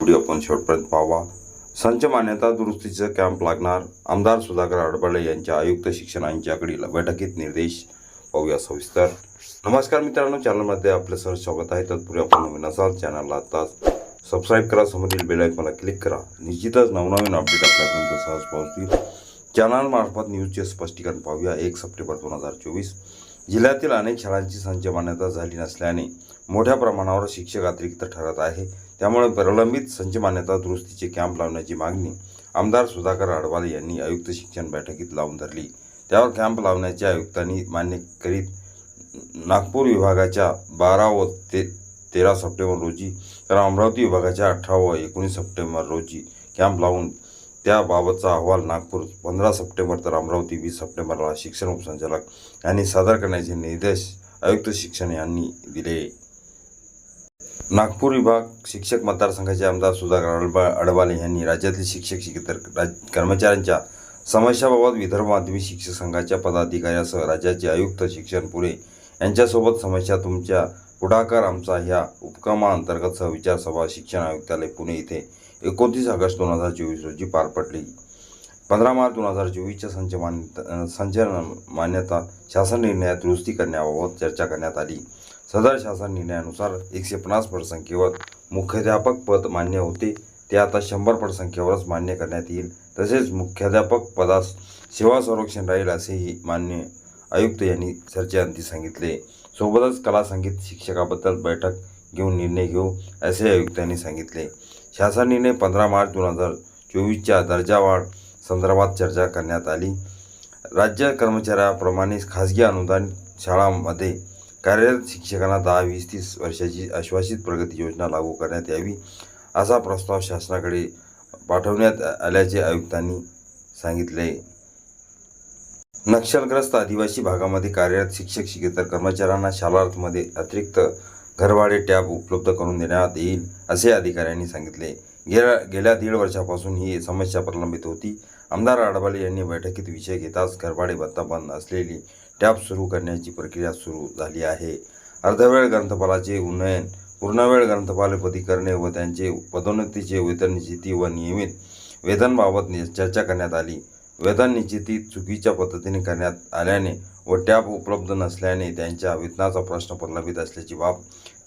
Video आपण शेवटपर्यंत पाहावा. संच मान्यता दुरुस्तीचा कॅम्प लागणार. आमदार सुधाकर आडबळे यांच्या आयुक्त शिक्षणांच्याकडील बैठकीत निर्देश. पाहूया सविस्तर. नमस्कार मित्रांनो चॅनलमध्ये आपलं सर स्वागत आहे. तत्पूर्वी आपण नवीन असाल चॅनलला आताच सबस्क्राईब करा समोरील बेलायकॉनला क्लिक करा. निश्चितच नवनवीन अपडेट आपल्यापर्यंत सहज पोहोचतील. चॅनलमार्फत न्यूजचे स्पष्टीकरण पाहूया. एक सप्टेंबर दोन हजार चोवीस. जिल्ह्यातील अनेक शाळांची संच मान्यता झाली नसल्याने मोठ्या प्रमाणावर शिक्षक अतिरिक्त ठरत आहे. त्यामुळे प्रलंबित संच मान्यता दुरुस्तीचे कॅम्प लावण्याची मागणी आमदार सुधाकर आडवाले यांनी आयुक्त शिक्षण बैठकीत लावून धरली. त्यावर कॅम्प लावण्याचे आयुक्तांनी मान्य करीत नागपूर विभागाच्या बारा व ते तेरा सप्टेंबर रोजी तर अमरावती विभागाच्या अठरा व एकोणीस सप्टेंबर रोजी कॅम्प लावून त्याबाबतचा अहवाल नागपूर पंधरा सप्टेंबर तर अमरावती वीस सप्टेंबरला शिक्षण उपसंचालक यांनी सादर करण्याचे निर्देश आयुक्त शिक्षण यांनी दिले. नागपूर विभाग शिक्षक मतदारसंघाचे आमदार सुधाकर अडबा अडवाले यांनी राज्यातील शिक्षक शिकेतर राज कर्मचाऱ्यांच्या समस्याबाबत विदर्भ माध्यमिक शिक्षक संघाच्या पदाधिकाऱ्यासह राज्याचे आयुक्त शिक्षण पुरे यांच्यासोबत समस्या तुमच्या पुढाकार आमचा ह्या उपक्रमाअंतर्गत सहविचार सभा शिक्षण आयुक्तालय पुणे इथे एकोणतीस ऑगस्ट दोन हजार चोवीस रोजी पार पडली. पंधरा मार्च दोन हजार चोवीसच्या संच मान्यता संच मान्यता शासन निर्णयात दुरुस्ती करण्याबाबत चर्चा करण्यात आली. सदर शासन निर्णयानुसार एकशे पन्नास पट संख्येवर मुख्याध्यापक पद मान्य होते. ते आता शंभर पट संख्येवरच मान्य करण्यात येईल. तसेच मुख्याध्यापक पदास सेवा संरक्षण राहील असेही मान्य आयुक्त यांनी चर्चेअंती सांगितले. सोबतच कला संगीत शिक्षकाबद्दल बैठक घेऊन निर्णय घेऊ असे आयुक्तांनी सांगितले. शासन निर्णय पंधरा मार्च दोन हजार चोवीसच्या दर्जावाढ संदर्भात चर्चा करण्यात आली. राज्य कर्मचाऱ्याप्रमाणे खाजगी अनुदान शाळांमध्ये कार्यरत शिक्षकांना दहा वीस तीस वर्षाची आश्वासित प्रगती योजना लागू करण्यात यावी असा प्रस्ताव शासनाकडे पाठवण्यात आल्याचे आयुक्तांनी सांगितले. नक्षलग्रस्त आदिवासी भागामध्ये कार्यरत शिक्षक शिकेतर कर्मचाऱ्यांना शालार्थमध्ये अतिरिक्त घरभाडे टॅब उपलब्ध करून देण्यात येईल असे अधिकाऱ्यांनी सांगितले. गेल्या गेल्या दीड वर्षापासून ही समस्या प्रलंबित होती. आमदार आडवाले यांनी बैठकीत विषय घेताच घरभाडे भत्ता बंद असलेली टॅप सुरू करण्याची प्रक्रिया सुरू झाली आहे. अर्धवेळ ग्रंथपालाचे उन्नयन पूर्णवेळ ग्रंथपालपदी करणे व त्यांचे पदोन्नतीचे वेतन निश्चिती व नियमित वेतनबाबत नि- चर्चा करण्यात आली. वेतन निश्चिती चुकीच्या पद्धतीने करण्यात आल्याने व टॅप उपलब्ध नसल्याने त्यांच्या वेतनाचा प्रश्न प्रलंबित असल्याची बाब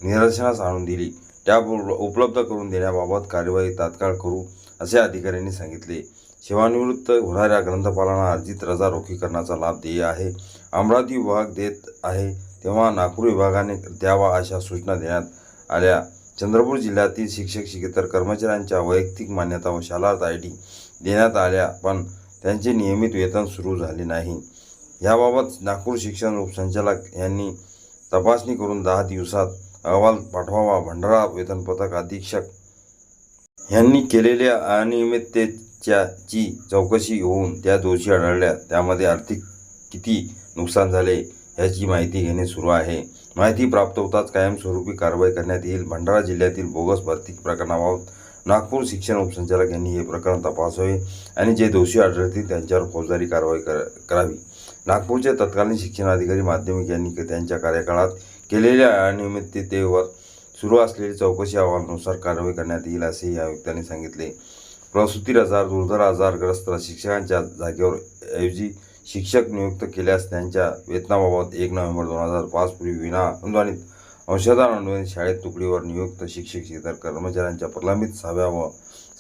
निदर्शनास आणून दिली. टॅब उपलब्ध करून देण्याबाबत कार्यवाही तात्काळ करू असे अधिकाऱ्यांनी सांगितले. सेवानिवृत्त होणाऱ्या ग्रंथपालांना अर्जित रजा रोखीकरणाचा लाभ देय आहे. अमरावती विभाग देत आहे तेव्हा नागपूर विभागाने द्यावा अशा सूचना देण्यात आल्या. चंद्रपूर जिल्ह्यातील शिक्षक शिकेतर कर्मचाऱ्यांच्या वैयक्तिक मान्यता व शालार्थ आय डी देण्यात आल्या पण त्यांचे नियमित वेतन सुरू झाले नाही. याबाबत नागपूर शिक्षण उपसंचालक यांनी तपासणी करून दहा दिवसात अहवाल पाठवावा भंडारा वेतन पथक अधीक्षक यांनी केलेल्या अनियमिततेच्याची चौकशी होऊन त्या दोषी आढळल्या. त्यामध्ये आर्थिक किती नुकसान झाले याची माहिती घेणे सुरू आहे. माहिती प्राप्त होताच कायमस्वरूपी कारवाई करण्यात येईल. भंडारा जिल्ह्यातील बोगस भरती प्रकरणाबाबत नागपूर शिक्षण उपसंचालक यांनी हे प्रकरण तपासावे आणि जे दोषी आढळतील त्यांच्यावर फौजदारी कारवाई कर करावी. नागपूरचे तत्कालीन शिक्षणाधिकारी माध्यमिक यांनी त्यांच्या कार्यकाळात केलेल्या अनियमिततेवर सुरू असलेली चौकशी अहवालानुसार कारवाई करण्यात येईल असेही आयुक्तांनी सांगितले. प्रसूती आजार दुर्धर आजारग्रस्त शिक्षकांच्या जागेवर ऐवजी शिक्षक नियुक्त केल्यास त्यांच्या वेतनाबाबत एक नोव्हेंबर दोन हजार पाच पूर्वी विना अनुदानित अंशदान अनुदानित शाळेत तुकडीवर नियुक्त शिक्षक इतर कर्मचाऱ्यांच्या प्रलंबित सहाव्या व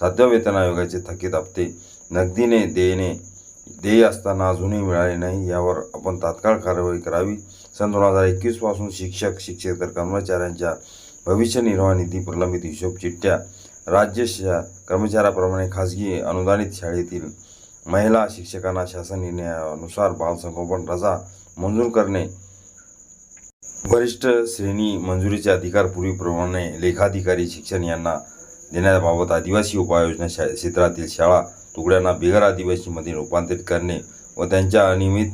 सातव्या वेतन आयोगाचे थकीत हप्ते नगदीने देणे देय असताना अजूनही मिळाले नाही यावर आपण तात्काळ कारवाई करावी. सन दोन हजार एकवीसपासून शिक्षक शिक्षकेतर कर्मचाऱ्यांच्या भविष्य निर्वाह निधी प्रलंबित हिशोब चिठ्ठ्या राज्य कर्मचाऱ्याप्रमाणे खाजगी अनुदानित शाळेतील महिला शिक्षकांना शासन निर्णयानुसार बालसंगोपन रजा मंजूर करणे. वरिष्ठ श्रेणी मंजुरीचे अधिकार पूर्वीप्रमाणे लेखाधिकारी शिक्षण यांना देण्याबाबत आदिवासी उपाययोजना शा क्षेत्रातील शाळा तुकड्यांना बिगर आदिवासीमध्ये रूपांतरित करणे व त्यांच्या अनियमित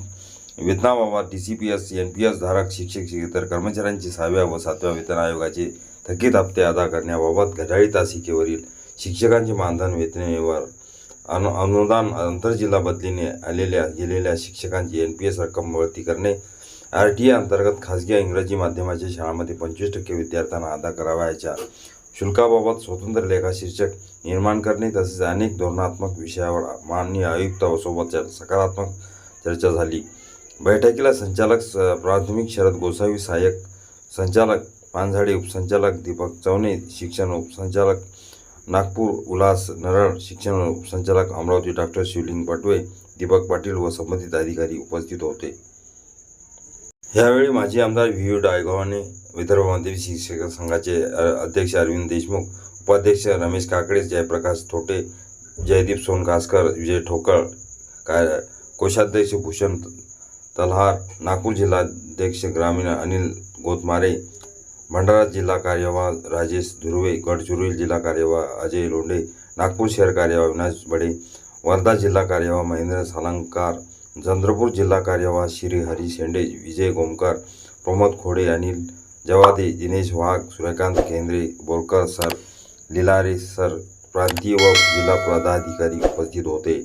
वेतनाबाबत T C P S N P S धारक शिक्षक इतर कर्मचाऱ्यांचे सहाव्या व सातव्या वेतन आयोगाचे थकीत हप्ते अदा करण्याबाबत घड्याळी तासिकेवरील शिक्षकांचे मानधन वेतनेवर अनु अनुदान आंतरजिल्हा बदलीने आलेल्या गेलेल्या शिक्षकांची एन पी एस रक्कम वळती करणे. आर टी ए अंतर्गत खाजगी इंग्रजी माध्यमाच्या शाळांमध्ये पंचवीस टक्के विद्यार्थ्यांना अदा करावयाच्या. शुल्काबाबत स्वतंत्र लेखा शीर्षक निर्माण करणे तसेच अनेक धोरणात्मक विषयावर माननीय आयुक्तासोबत सकारात्मक चर्चा झाली. बैठकीला संचालक स- प्राथमिक शरद गोसावी सहाय्यक संचालक पानझाडे उपसंचालक दीपक चवणे शिक्षण उपसंचालक नागपूर उल्हास नरळ शिक्षण उपसंचालक अमरावती डॉक्टर शिवलिंग पाटवे दीपक पाटील व संबंधित अधिकारी उपस्थित होते. यावेळी माजी आमदार व्ही. यू. डायगावाने विदर्भ माध्यमिक शिक्षक संघाचे अध्यक्ष अरविंद देशमुख उपाध्यक्ष रमेश काकडे जयप्रकाश थोटे जयदीप सोनकासकर विजय ठोकळ काय कोषाध्यक्ष भूषण तलहार नागपूर जिल्हाध्यक्ष ग्रामीण अनिल गोतमारे भंडारा जिल्हा कार्यवाह राजेश धुर्वे गडचिरोली जिल्हा कार्यवाह अजय लोंढे नागपूर शहर कार्यवाह विनाश बडे वर्धा जिल्हा कार्यवाह महेंद्र सालंकार चंद्रपूर जिल्हा कार्यवाह श्री हरी शेंडे विजय गोमकर प्रमोद खोडे अनिल जवादे दिनेश वाघ सूर्यकांत केंद्रे बोरकर सर लिलारे सर प्रांतीय व जिल्हा पदाधिकारी उपस्थित होते.